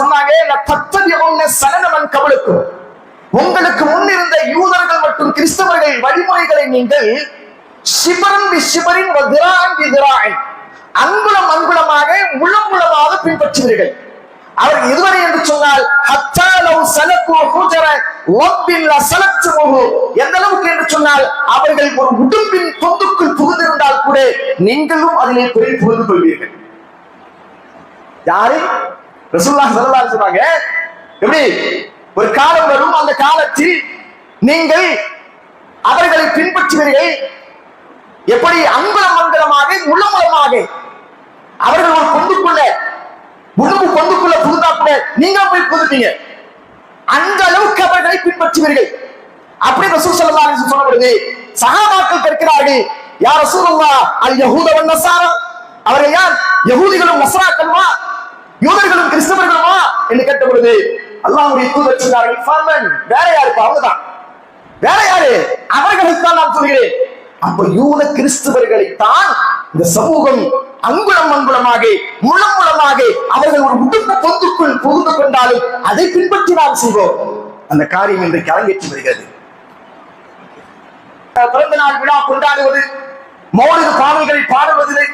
சொன்னாங்க தத்தவிய சலனமன் கவலுக்கும் உங்களுக்கு முன்னிருந்த யூதர்கள் மற்றும் கிறிஸ்தவர்கள் வழிமுறைகளை நீங்கள் சிபரம் வி சிபரின் திரான் வி திரான் அங்குலம் அங்குலமாக முழம் முழமாக பின்பற்றுவீர்கள். அவர் இதுவரை என்று சொன்னால் ஹத்தாலவு சலக்கு ஹுஜர ஒப்பின் சலத்து முகு எந்த அளவுக்கு என்று சொன்னால் அவர்கள் ஒரு உடும்பின் தொந்துக்குள் புகுந்திருந்தால் கூட நீங்களும் அதிலே குறை புகுந்து கொள்வீர்கள். யாரு? ரசூல்லா ஸல்லல்லாஹு சொன்னாங்க எப்படி? ஒரு காலம் வரும் அந்த காலத்தில் நீங்கள் அவர்களை பின்பற்றுவீர்கள் எப்படி அங்குலம் அங்குலமாக உள்ளமுலமாக அவர்கள் ஒரு பொந்துக்குள்ள உடம்பு பொந்துக்குள்ள புகுந்தா கூட நீங்க போய் புதுப்பீங்க அந்த அளவுக்கு அவர்களை பின்பற்றுவீர்கள். அப்படி ரசூல் சல்லா சொல்லப்படுது சகாபாக்கள் கேட்கிறார்கள் யார் ரசூலுல்லாஹ் அல் யகூதவன் வன் அவர்கள் யார்? யகூதிகளும் நஸ்ராக்களுமா யூதர்களும் பொழுது அல்லாஹ்வுடைய தூதர் சொன்னார்கள் ஃபர்மன் வேற யாருப்பா அவங்கதான். வேற யாரு? அவர்களுக்கு தான் நான் சொல்கிறேன். அப்ப யூத கிறிஸ்துவர்களை தான் இந்த சமூகம் அங்குளம் அங்குளமாக முழம் முழமாக அவர்கள் ஒரு உடுப்பு பொந்துக்குள் புகுந்து கொண்டாலும் அதை பின்பற்றி நாம் செய்வோம். அந்த காரியம் இன்றைக்கு அரங்கேற்றி வருகிறது. பிறந்த நாள் விழா கொண்டாடுவது மௌலிக பாடல்களை பாடுவதில்லை.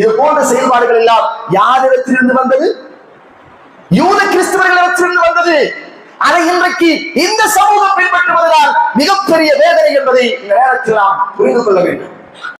இது போன்ற செயல்பாடுகள் எல்லாம் யாரிடத்திலிருந்து வந்தது? யூத கிறிஸ்தவர்களிடத்திலிருந்து வந்தது. அதை இன்றைக்கு இந்த சமூகம் பின்பற்றுவதால் மிகப்பெரிய வேதனை என்பதை இந்த நேரத்தில் நாம் புரிந்து கொள்ள வேண்டும்.